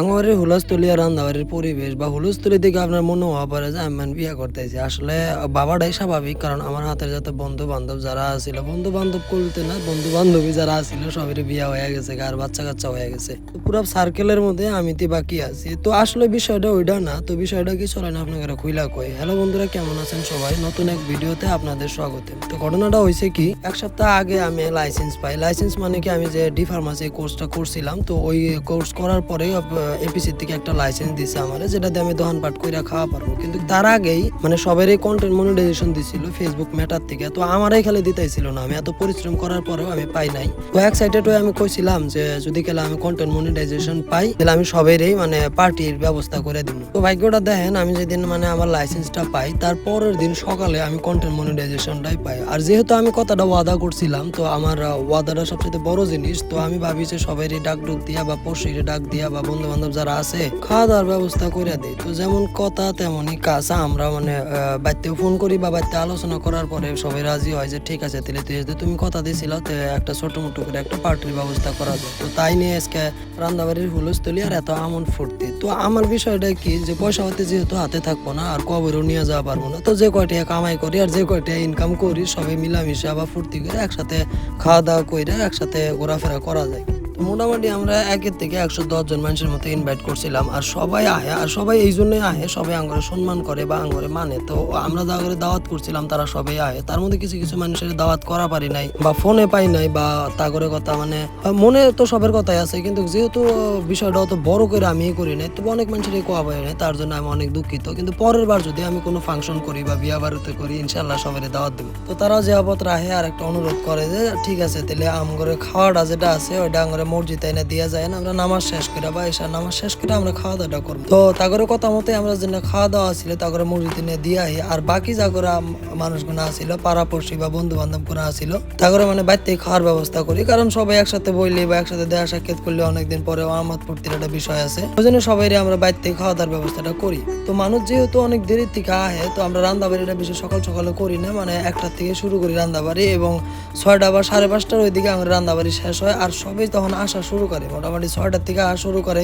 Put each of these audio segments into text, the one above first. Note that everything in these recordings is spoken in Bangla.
বাঙালির হুলস্থুলি আর রান্দাবাড়ির পরিবেশ বা হুলস্থুলি দিকে আপনার মনে হওয়া পারে যে আমি বিয়ে করতেছি। আসলে বাবাটাই স্বাভাবিক কারণ আমার হাতের যাতে বন্ধু বান্ধব যারা আছিল বন্ধু বান্ধব করতে না বন্ধু বান্ধবী যারা আছিল, সবেরই বিয়ে হয়ে গেছে আর বাচ্চা কাচ্চা হয়ে গেছে। পুরো সার্কেলের মধ্যে আমি তি বাকি আছি। তো আসলে বিষয়টা ওইটা না, তো বিষয়টা কি চলে না আপনাকে খুইলা কই। হ্যালো বন্ধুরা, কেমন আছেন সবাই? নতুন এক ভিডিওতে আপনাদের স্বাগত তো ঘটনাটা হয়েছে কি, এক সপ্তাহ আগে আমি লাইসেন্স পাই। লাইসেন্স মানে কি আমি যে ডি ফার্মাসি কোর্সটা করছিলাম, তো ওই কোর্স করার পরে এপিসি থেকে একটা লাইসেন্স দিছে আমার যেটাতে আমি দোকান পাট করে খাওয়া পারব। কিন্তু তার আগেই মানে সবারই কন্টেন্ট মনিটাইজেশন দিছিল ফেসবুক মেটার থেকে। তো আমারই খালি দিতেছিল না, আমি এত পরিশ্রম করার পরেও আমি পাই নাই। তো এক্সাইটেড হয়ে আমি কইছিলাম যে, যদি খেলে আমি কন্টেন্ট মনিটাইজেশন পাই, তাহলে আমি সবাইরই মানে পার্টির ব্যবস্থা করে দিব। তো ভাগ্যটা দেখেন, আমি যেদিন মানে আমার লাইসেন্সটা পাই, তার পরের দিন সকালে আমি কন্টেন্ট মনিটাইজেশনটাই পাই। আর যেহেতু আমি কথাটা ওয়াদা করছিলাম, তো আমার ওয়াদাটা সবচেয়ে বড় জিনিস, তো আমি ভাবি যে সবাইরই ডাক ডুক দিয়া বা পড়শিরে ডাক দিয়া বা বন্ধু বান্ধব যারা আছে খাওয়া দাওয়ার ব্যবস্থা করে দেই। তো যেমন কথা তেমনই কাজ। আমরা মানে আহ, বাড়িতেও ফোন করি বা বাড়িতে আলোচনা করার পরে সবাই রাজি হয় যে ঠিক আছে তাহলে তুই তুমি কথা দিয়েছিল একটা ছোট মোটো করে একটা পার্টির ব্যবস্থা করা যায়। তো তাই নিয়ে আজকে রান্দাবাড়ির হুলস্থলি আর এত আমন ফুর্তি। তো আমার বিষয়টা কি যে পয়সা হতে যেহেতু হাতে থাকব না আর কবরও নিয়ে যাওয়া পারব না তো যে কয়টা কামাই করি আর যে কয়টা ইনকাম করি সবাই মিলামিশা বা ফুর্তি করে একসাথে খাওয়া দাওয়া করে একসাথে ঘোরাফেরা করা যায়। মোটামুটি আমরা একের থেকে একশো দশ জন মানুষের মতো ইনভাইট করছিলাম, আর সবাই আহে, আর সবাই এই জন্যই আহে, সবাই আঙ্গরে সম্মান করে বা আঙ্গরে মানে। তো আমরা যা করে দাওয়াত করছিলাম, তারা সবাই আহে। তার মধ্যে কিছু কিছু মানুষের দাওয়াত করা পারি নাই, বা ফোনে পাই নাই, বা তা করে কথা মানে মনে তো সবের কথাই আছে, কিন্তু যেহেতু বিষয়টা অত বড় করে আমি করি নাই, তবে অনেক মানুষের কোয়া পাই নাই, তার জন্য আমি অনেক দুঃখিত। কিন্তু পরের বার যদি আমি কোনো ফাংশন করি বা বিয়া বাড়িতে করি ইনশাল্লাহ সবারই দাওয়াত দেবো। তো তারাও যে আপত রাহে আর একটা অনুরোধ করে যে, ঠিক আছে, তাহলে আমগরে খাওয়াটা যেটা আছে, ওইটা আমগরে মসজিদ এনে দেওয়া যায় না, আমরা নামাজ শেষ করে বা এসা নামাজ শেষ করে আমরা খাওয়া দাওয়াটা করব। তো তাগরে কথা মতে আমরা যেটা খাওয়া দাওয়া ছিল, তাগরে মসজিদ এনে দিয়ে আর বাকি যাগরে মানুষগুলো আসিল পাড়াপড়শি বা বন্ধু বান্ধবগুলো আসিল তাগরে মানে বাড়িতে খাওয়ার ব্যবস্থা করি, কারণ সবাই একসাথে বইলে বা একসাথে দেয়া সাক্ষাৎ করলে অনেকদিন পরে আমাদ ফুর্তির একটা বিষয় আছে, ওই জন্য সবাই আমরা বাড়িতে খাওয়া দাওয়ার ব্যবস্থাটা করি। তো মানুষ যেহেতু অনেক দেরির থেকে আহে, তো আমরা রান্না বাড়িটা বেশি সকাল সকালে করি না মানে একটার থেকে শুরু করি রান্না বাড়ি এবং ছয়টা বা সাড়ে পাঁচটার ওইদিকে আমাদের রান্না বাড়ি শেষ হয়, আর সবাই তখন আসা শুরু করে। মোটামুটি ছয়টার থেকে আসা শুরু করে।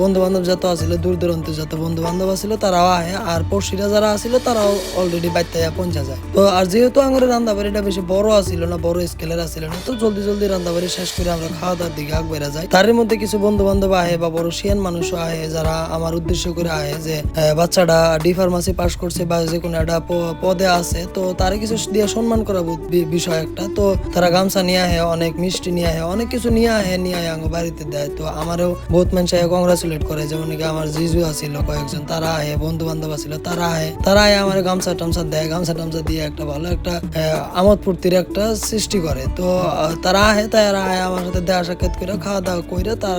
বন্ধু বান্ধব যত আছিল, দূর দূরান্ত যত বন্ধু বান্ধব আছিল, তারাও আহে। আর পড়শিরা যারা আছিল, তারাও অলরেডি বাড়িতে পৌঁছা যায়। তো আর যেহেতু আমাদের রান্না বাড়িটা বেশি বড় আছিল না, বড় স্কেলের আছিল না, তো জলদি জলদি রান্না বাড়ি শেষ করে আমরা খাওয়া দাওয়ার দিকে আগ বেড়া যায় তার মধ্যে কিছু বন্ধু বান্ধব আহে বা বড় শিয়ান মানুষও আহে, যারা আমার উদ্দেশ্য করে আহে যে বাচ্চাটা ডি ফার্মাসি পাস করছে বা যে কোনো একটা পদে আছে, তো তারা কিছু দিয়ে সম্মান করা বিষয় একটা। তো তারা গামছা নিয়ে আহে, অনেক মিষ্টি নিয়ে আহে, অনেক কিছু নিয়ে আহে। নিয়ে বাড়িতে দেয়। তো আমারও বহুত মানুষ কংগ্রাচুলেট করে, যেমন কি আমার জিজু আছিল কয়েকজন, তারা বন্ধু বান্ধব আছিল তারা তারা আমার গামছা টামছা দেয়, গামছা টামছা দিয়ে একটা ভালো একটা আমোদ ফুর্তির একটা সৃষ্টি করে। তো তারা তারা আমার সাথে সাক্ষাৎ করে, খাওয়া দাওয়া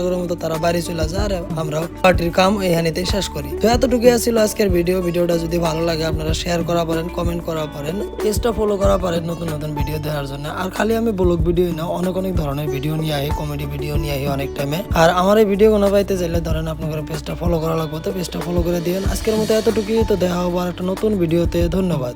করে মতো তারা বাড়ি চলে যায়, আর পার্টির কাম এখানেতে শেষ করি। তো এতটুকু ছিল আজকের ভিডিও ভিডিওটা যদি ভালো লাগে, আপনারা শেয়ার করা পারেন কমেন্ট করা পারেন, পেজটা ফলো করা পারেন নতুন নতুন ভিডিও দেওয়ার জন্য। আর খালি আমি ব্লগ ভিডিও না, অনেক অনেক ধরনের ভিডিও নিয়ে আহি কমেডি ভিডিও নিয়ে আহি অনেক টাইমে আর আমার এই ভিডিও কোনো পাইতে চাইলে ধরেন আপনার পেজটা ফলো করা লাগবে, তো পেজটা ফলো করে দিবেন আজকের মতো এতটুকুই, তো দেখা হব আর একটা নতুন ভিডিওতে ধন্যবাদ।